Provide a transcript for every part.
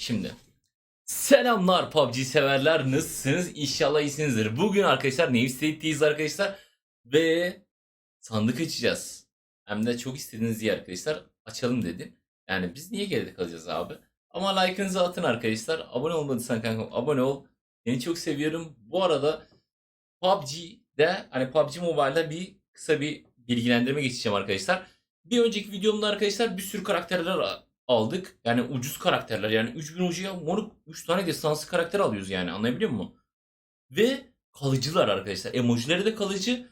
Şimdi. Selamlar PUBG severler. Nasılsınız? İnşallah iyisinizdir. Bugün arkadaşlar Navy State'deyiz arkadaşlar. Ve sandık açacağız. Hem de çok istediğiniz diye arkadaşlar açalım dedim. Yani biz niye geride kalacağız abi? Ama like'ınızı atın arkadaşlar. Abone olmadıysan kankam abone ol. Seni çok seviyorum. Bu arada PUBG'de hani PUBG Mobile'da bir kısa bir bilgilendirme geçeceğim arkadaşlar. Bir önceki videomda arkadaşlar bir sürü karakterler aldık. Yani ucuz karakterler. Yani 3000 ucuya moruk 3 tane destansı karakter alıyoruz yani anlayabiliyor musun? Ve kalıcılar arkadaşlar. Emojileri de kalıcı.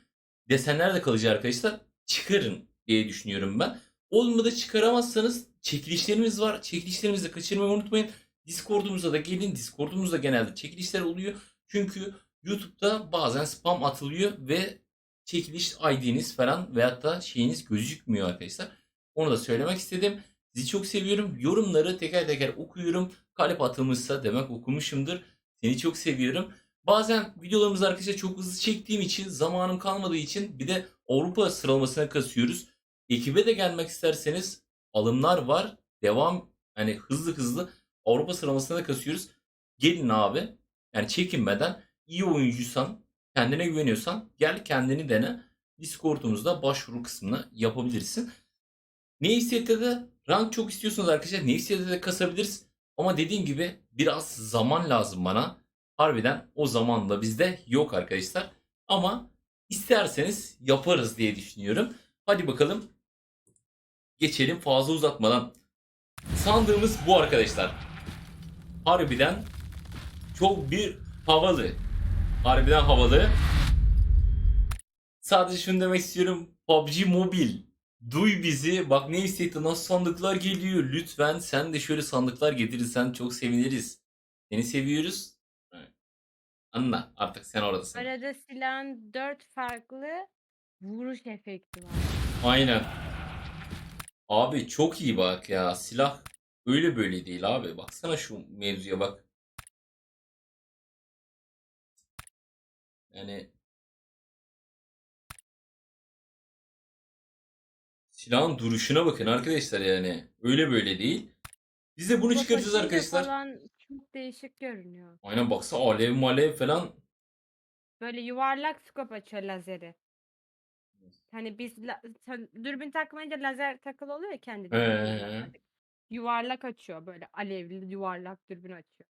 Desenler de kalıcı arkadaşlar. Çıkarın diye düşünüyorum ben. Olmadı çıkaramazsanız çekilişlerimiz var. Çekilişlerimizi kaçırmayı unutmayın. Discord'umuza da gelin. Discord'umuzda genelde çekilişler oluyor. Çünkü YouTube'da bazen spam atılıyor ve çekiliş ID'niz falan veyahut da şeyiniz gözükmüyor arkadaşlar. Onu da söylemek istedim. Sizi çok seviyorum. Yorumları teker teker okuyorum. Kalp atılmışsa demek okumuşumdur. Seni çok seviyorum. Bazen videolarımızı arkadaşlar çok hızlı çektiğim için zamanım kalmadığı için bir de Avrupa sıralamasına kasıyoruz. Ekibe de gelmek isterseniz alımlar var. Devam hani hızlı hızlı Avrupa sıralamasına da kasıyoruz. Gelin abi. Yani çekinmeden iyi oyuncuysan, kendine güveniyorsan gel kendini dene. Discord'umuzda başvuru kısmını yapabilirsin. Nevsiyet'te de rank çok istiyorsanız arkadaşlar Nevsiyet'te de kasabiliriz. Ama dediğim gibi biraz zaman lazım bana. Harbiden o zaman da bizde yok arkadaşlar. Ama isterseniz yaparız diye düşünüyorum. Hadi bakalım. Geçelim fazla uzatmadan. Sandığımız bu arkadaşlar. Harbiden çok bir havalı. Harbiden havalı. Sadece şunu demek istiyorum. PUBG Mobile. Duy bizi. Bak ne hissettin? Nasıl sandıklar geliyor? Lütfen sen de şöyle sandıklar getirirsen çok seviniriz. Seni seviyoruz. Evet. Anla artık sen oradasın. Arada silahın dört farklı vuruş efekti var. Aynen. Abi çok iyi bak ya. Silah öyle böyle değil abi. Baksana şu mevzuya bak. Yani silahın duruşuna bakın arkadaşlar yani. Öyle böyle değil. Biz de bunu Scope çıkaracağız arkadaşlar. Falan çok değişik görünüyor. Aynen baksana alev malev falan. Böyle yuvarlak skop açıyor lazeri. Hani biz la- sen- dürbün takmayınca lazer takılı oluyor ya kendi dürbününe Ee. Yuvarlak açıyor böyle alevli yuvarlak dürbün açıyor.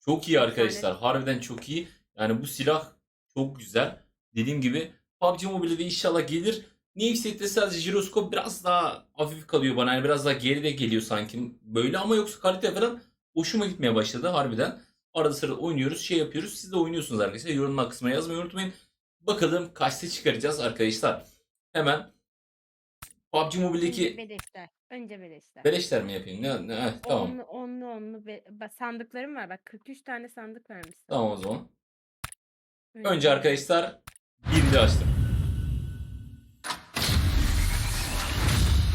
Çok iyi Bir tane- arkadaşlar. Harbiden çok iyi. Yani bu silah çok güzel. Dediğim gibi PUBG Mobile'de inşallah gelir. Newset'te sadece jiroskop biraz daha hafif kalıyor bana. Yani biraz daha geride geliyor sanki. Böyle ama yoksa kalite falan hoşuma gitmeye başladı harbiden. Arada sırada oynuyoruz, şey yapıyoruz. Siz de oynuyorsunuz arkadaşlar. Yorumlar kısmına yazmayı unutmayın. Bakalım kaçta çıkaracağız arkadaşlar. Hemen PUBG Mobile'deki Önce beleşler. Önce beleşler. beleşler mi yapayım? Ne, ne, heh, tamam. Onlu onlu onlu be- sandıklarım var. Bak 43 tane sandık vermişsin. Tamam o zaman. Önce arkadaşlar birini açtım.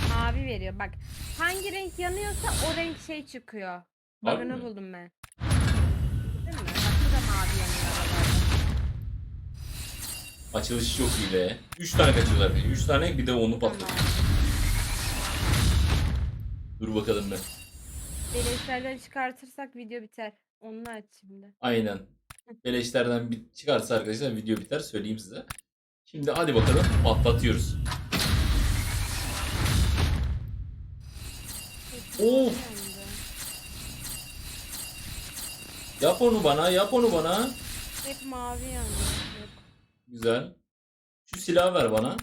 Mavi veriyor. Bak hangi renk yanıyorsa o renk şey çıkıyor. Harbi Bug'ını mi? buldum ben. Değil mi? Bak bu da mavi yanıyor aralarda. Açılışı çok iyi be. 3 tane kaçıyorlar. 3 tane bir de onu patladı. Tamam. Dur bakalım be. Beleşlerden çıkartırsak video biter. Onu aç şimdi. Aynen. Beleşlerden bir çıkarsa arkadaşlar video biter söyleyeyim size. Şimdi hadi bakalım patlatıyoruz. Of! Yap onu bana, yap onu bana. Hep mavi yandı. Yok. Güzel. Şu silahı ver bana.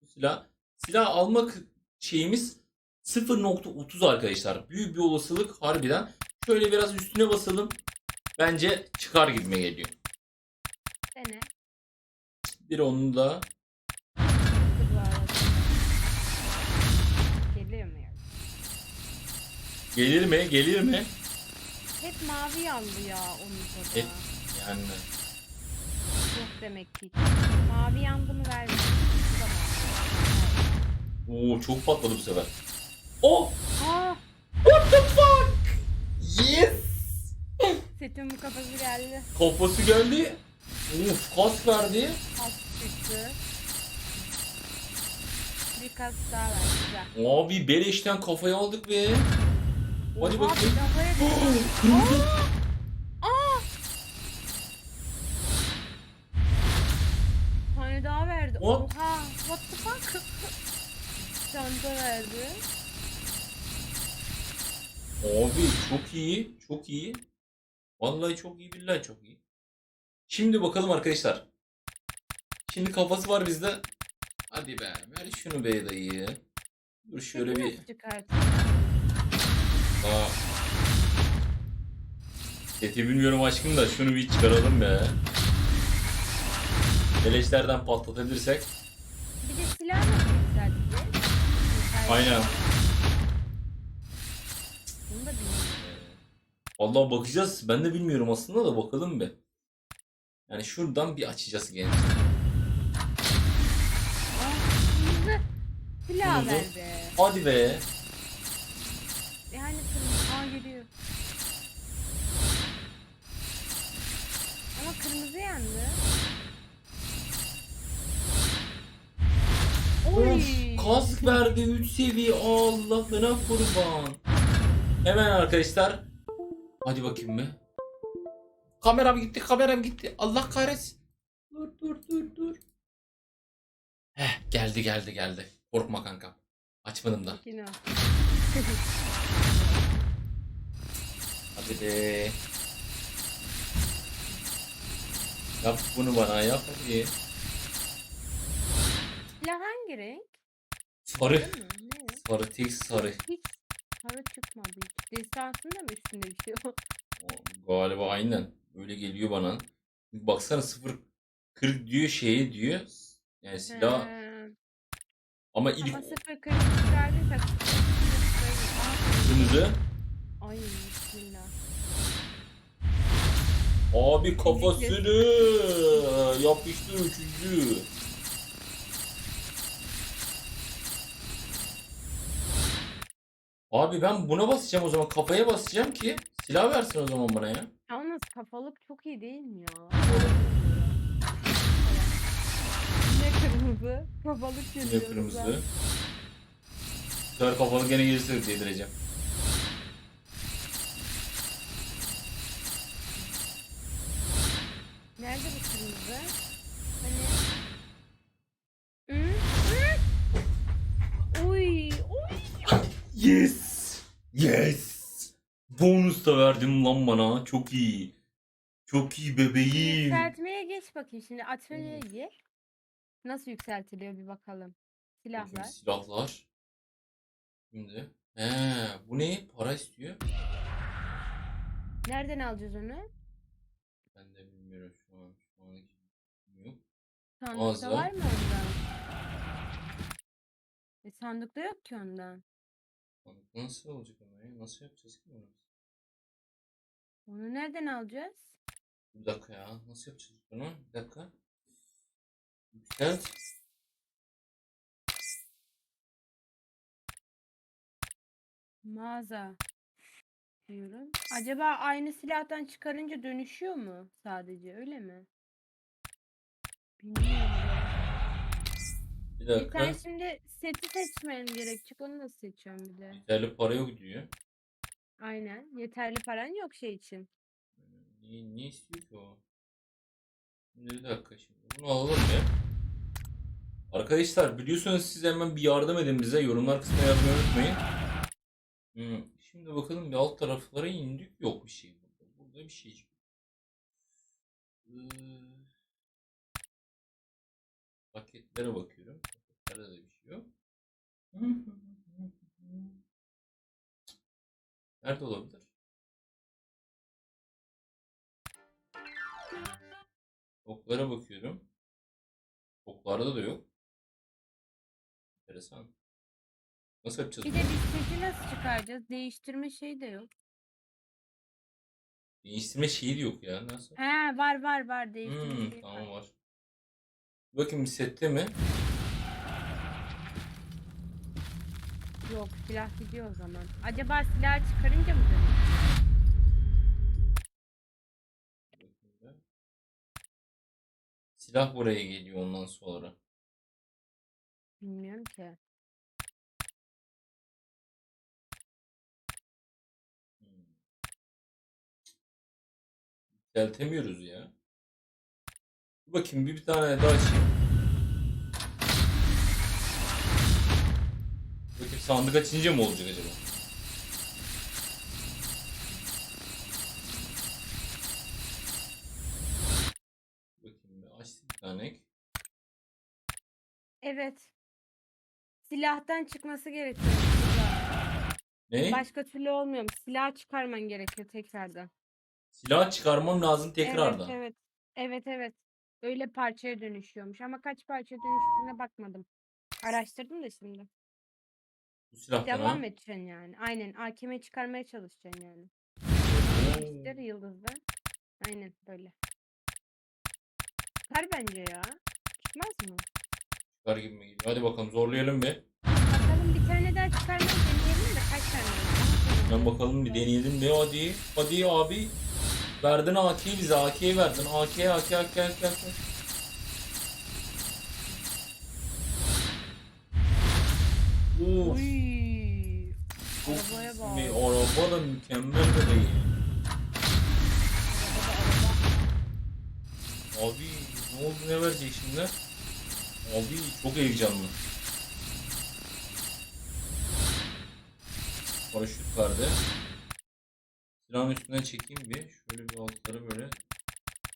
Şu silah. Silah almak şeyimiz 0.30 arkadaşlar. Büyük bir olasılık harbiden. Şöyle biraz üstüne basalım. Bence çıkar gibime geliyor. Dene. Bir onu da gelir mi? Gelir mi? Hep mavi yandı ya onun da. Hep- Yani Yok demek ki. Mavi yandı mı vermiyor. Oo çok patladı bu sefer. Oh! Aa, What the fuck? Yes! setin bu kafası geldi. Kafası geldi. Uf kas verdi. Kas çıktı. Bir kas daha ver. Güzel. Abi beleşten kafayı aldık be. Hadi bakayım. bir kırmızı. Aa! Bir tane daha verdi. What? Oha! What the fuck? Çanta verdi. Abi çok iyi. Çok iyi. Vallahi çok iyi. Billahi çok iyi. Şimdi bakalım arkadaşlar. Şimdi kafası var bizde. Hadi be. Ver şunu be dayı. Dur şöyle bir. Aa. Seti bilmiyorum aşkım da şunu bir çıkaralım be. Beleşlerden patlatabilirsek. Bir de silah nasıl yükselteceğiz? Aynen. Bunu da bilmiyorum. Vallahi bakacağız. Ben de bilmiyorum aslında da bakalım be. Yani şuradan bir açacağız genç. Aa, silah verdi. Hadi be. Yani kırmızı. Aa geliyor. Ama kırmızı yandı. Oy. Of, kask verdi 3 seviye. Allah'ına kurban. Hemen arkadaşlar. Hadi bakayım mı? Kameram gitti, kameram gitti. Allah kahretsin. Dur dur dur dur. Heh, geldi geldi geldi. Korkma kankam. Açmadım da. Sakin be. Yap bunu bana yap hadi. Silah hangi renk? Sarı. Ne? Sarı tek sarı. Hiç sarı çıkmadı hiç. Destansında mı üstünde bir şey o? Galiba aynen. Öyle geliyor bana. Baksana 0 40 diyor şeye diyor. Yani silah He. ama ilk Ama sıfır kırmızı Aa, kırmızı. Ay bismillah. Abi kafasını yapıştı üçüncü. Abi ben buna basacağım o zaman kafaya basacağım ki silah versin o zaman bana ya. Yalnız kafalık çok iyi değil mi ya? Ne kırmızı? Kafalık Ne geliyor. kırmızı. sefer kafalı gene gelirse yedireceğim. Bonus da verdim lan bana. Çok iyi. Çok iyi bebeğim. Yükseltmeye geç bakayım şimdi. Atölyeye gir. Nasıl yükseltiliyor bir bakalım. Silahlar. Silahlar. Şimdi. He, bu ne? Para istiyor. Nereden alacağız onu? Ben de bilmiyorum şu an. Şu an yok. Sandıkta Mağaza. var mı ondan? E, sandıkta yok ki ondan. Lan Nasıl olacak ama ya? Nasıl yapacağız ki bunu? Onu nereden alacağız? Bir dakika ya. Nasıl yapacağız bunu? Bir dakika. Yükselt. Mağaza diyorum. Acaba aynı silahtan çıkarınca dönüşüyor mu sadece öyle mi? Bilmiyorum. Bir E dakika. sen şimdi seti seçmen gerekecek. Onu nasıl seçiyorum bir de? Yeterli para yok diyor. Aynen. Yeterli paran yok şey için. Niye, niye istiyor ki o? Bir dakika şimdi. Bunu alalım ya. Arkadaşlar biliyorsanız siz hemen bir yardım edin bize. Yorumlar kısmına yazmayı unutmayın. Hmm, Şimdi bakalım bir alt taraflara indik. Yok bir şey burada. Burada bir şey yok. Ee, paketlere bakıyorum. Paketlerde de bir şey yok. Nerede olabilir? Oklara bakıyorum. Oklarda da yok. Enteresan. Nasıl yapacağız Bir bunu? de biz seti nasıl çıkaracağız? Değiştirme şeyi de yok. Değiştirme şeyi de yok ya. Nasıl? He var var var değiştirme Hmm, şeyi tamam var. var. Bakayım sette mi? Yok silah gidiyor o zaman. Acaba silah çıkarınca mı dönüyor? Silah buraya geliyor ondan sonra. Bilmiyorum ki. Hmm. Yükseltemiyoruz ya. Bakayım bir, bir tane daha açayım. Sandık açınca mı olacak acaba? Bakayım bir tane. Evet. Silahtan çıkması gerekiyor. Ne? Başka türlü olmuyor. Silah çıkarman gerekiyor tekrardan. Silah çıkarmam lazım tekrardan. Evet evet. Evet evet. Öyle parçaya dönüşüyormuş ama kaç parçaya dönüştüğüne bakmadım. Araştırdım da şimdi. Bu silahtan Devam edeceksin yani. Aynen. AKM çıkarmaya çalışacaksın yani. İşte yıldızda. Aynen böyle. Çıkar bence ya. Çıkmaz mı? Çıkar gibi mi geliyor? Hadi bakalım zorlayalım bir. Bakalım bir tane daha çıkarmayı deneyelim de kaç tane var? Ben bakalım bir deneyelim de hadi. Hadi abi. Verdin AK'yi bize. AK'yi verdin. AK, AK, AK, AK, AK. Uy. Araba da mükemmel. Arabada araba. Abi ne oldu ne verecek şimdi? Abi çok heyecanlı. Paraşüt vardı. Silahın üstüne çekeyim bir. Şöyle bir altları böyle.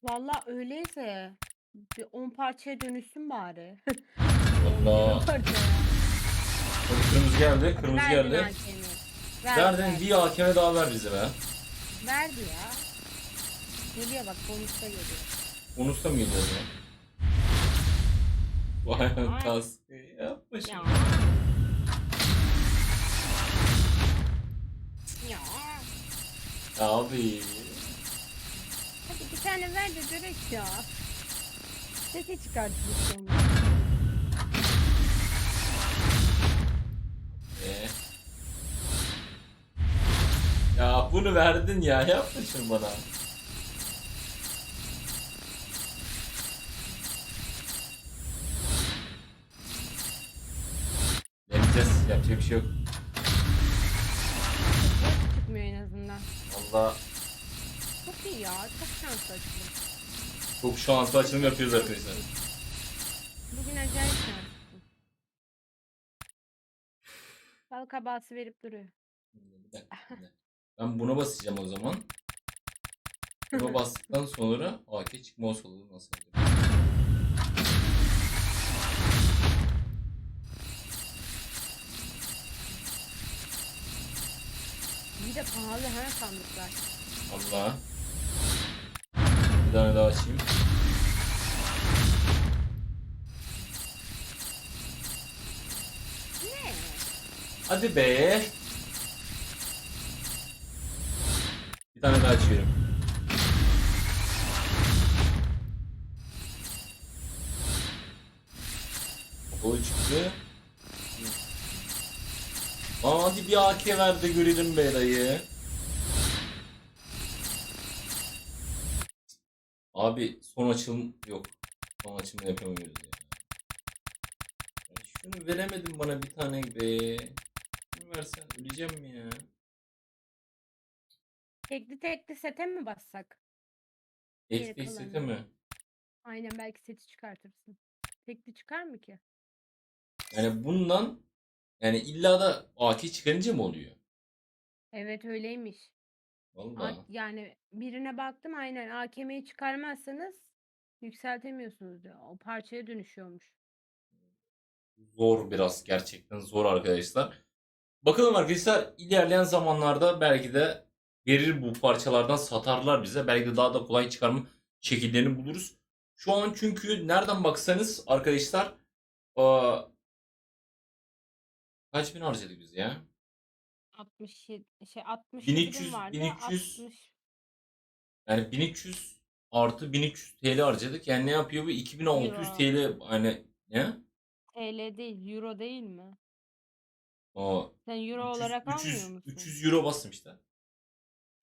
Valla öyleyse bir 10 parçaya dönüşsün bari. Valla. Kırmızı geldi. Kırmızı Verdin geldi. hakemi. Ver, Verdin ver. bir hakeme daha ver bize be. Verdi ya. Geliyor bak bonusta geliyor. Bonusta mı geliyor ya? Vay Ya. tas. Yapma Ya. şimdi. Ya. Abi. Hadi bir tane ver de görek ya. Sesi çıkartmışsın. Ya bunu verdin ya. Yapma şunu bana. Deneyeceğiz. Yapacak bir şey yok. Çıkmıyor en azından. Valla Çok iyi ya. Çok şanslı açılım. çok şanslı açılım yapıyoruz arkadaşlar. Bugün acayip şanslısın. Bal kabağısı verip duruyor. Bir dakika, bir dakika. Ben buna basacağım o zaman. Buna bastıktan sonra AK çıkma olasılığı nasıl oluyor? Bir de pahalı ha sandıklar. Allah. Bir tane daha açayım. Ne? Hadi be. Bir tane daha açıyorum. Kapalı çıktı. Aa, hadi bir AK ver de görelim be dayı. Abi son açılım yok. Son açılımı yapamıyoruz ya. Ya Şunu veremedin bana bir tane be. Şunu versen öleceğim mi ya? Tekli tekli sete mi bassak? Geri kalanı. mi? Aynen belki seti çıkartırsın. Tekli çıkar mı ki? Yani bundan yani illa da AK çıkarınca mı oluyor? Evet öyleymiş. A- Vallahi. Yani birine baktım aynen AKM'yi çıkarmazsanız yükseltemiyorsunuz diyor. O parçaya dönüşüyormuş. Zor biraz gerçekten zor arkadaşlar. Bakalım arkadaşlar ilerleyen zamanlarda belki de verir bu parçalardan satarlar bize. Belki de daha da kolay çıkarma şekillerini buluruz. Şu an çünkü nereden baksanız arkadaşlar aa, kaç bin harcadık biz ya? 67 şey 60 1300, vardı. 1300 60 Yani 1300 artı 1300 TL harcadık. Yani ne yapıyor bu? 2600 Euro. TL hani ne? TL değil, euro değil mi? O Sen euro 300, olarak 300, almıyor musun? 300 euro işte.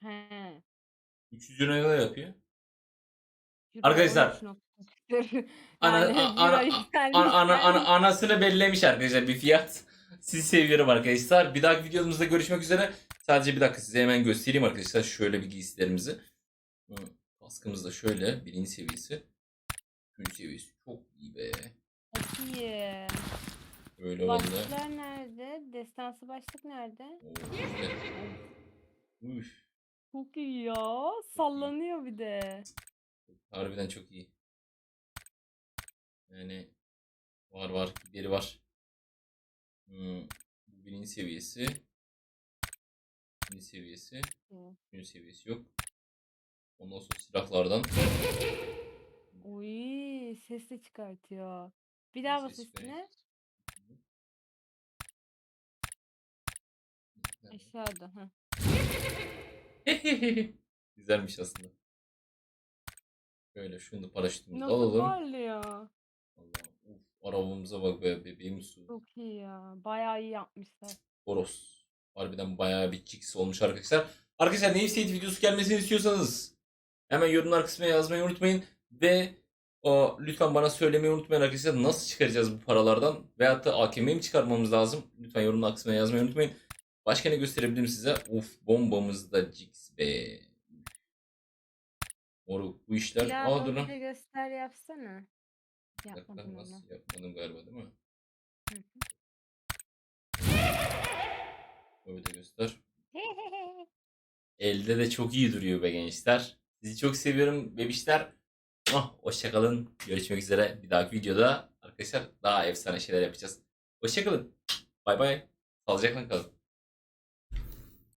He. 300 euro ne kadar yapıyor? Euro Arkadaşlar, 13.0. Ana, Yani a- euro ana, ana, ana, ana, yükseldi. anasını bellemiş arkadaşlar bir fiyat. Sizi seviyorum arkadaşlar. Bir dahaki videomuzda görüşmek üzere. Sadece bir dakika size hemen göstereyim arkadaşlar şöyle bir giysilerimizi. Hı, Kaskımız da şöyle birinci seviyesi. Üçüncü seviyesi çok iyi be. Çok iyi. Böyle oldu. Başlıklar nerede? Destansı başlık nerede? Oo, güzel. Üf, Çok iyi ya. Sallanıyor bir de. harbiden çok iyi. Yani var var gideri var. Hmm, bu birinci seviyesi. İkinci seviyesi. Hı. Üçüncü seviyesi yok. Ondan sonra silahlardan. Uy, ses de çıkartıyor. Bir daha bas Ses üstüne. Aşağıda. Heh. Güzelmiş aslında. Şöyle şunu da paraşütümüzü Nasıl alalım. parlıyor? Allah, uf, arabamıza bak be bebeğim su. Çok iyi ya. Bayağı iyi yapmışlar. Boros. Harbiden bayağı bir jigs olmuş arkadaşlar. Arkadaşlar Nave State videosu gelmesini istiyorsanız hemen yorumlar kısmına yazmayı unutmayın. Ve o, lütfen bana söylemeyi unutmayın arkadaşlar. Nasıl çıkaracağız bu paralardan? Veyahut da AKM'yi mi çıkarmamız lazım? Lütfen yorumlar kısmına yazmayı unutmayın. Başka ne gösterebilirim size? Uf bombamız da jigs be. Moruk bu işler. Daha Aa dur onu lan. göster yapsana. Yapmadım onu. nasıl yapmadım galiba değil mi? Hı hı. Öyle göster. Elde de çok iyi duruyor be gençler. Sizi çok seviyorum bebişler. Ah, hoşçakalın. Görüşmek üzere. Bir dahaki videoda arkadaşlar daha efsane şeyler yapacağız. Hoşçakalın. Bay bay. Sağlıcakla kalın.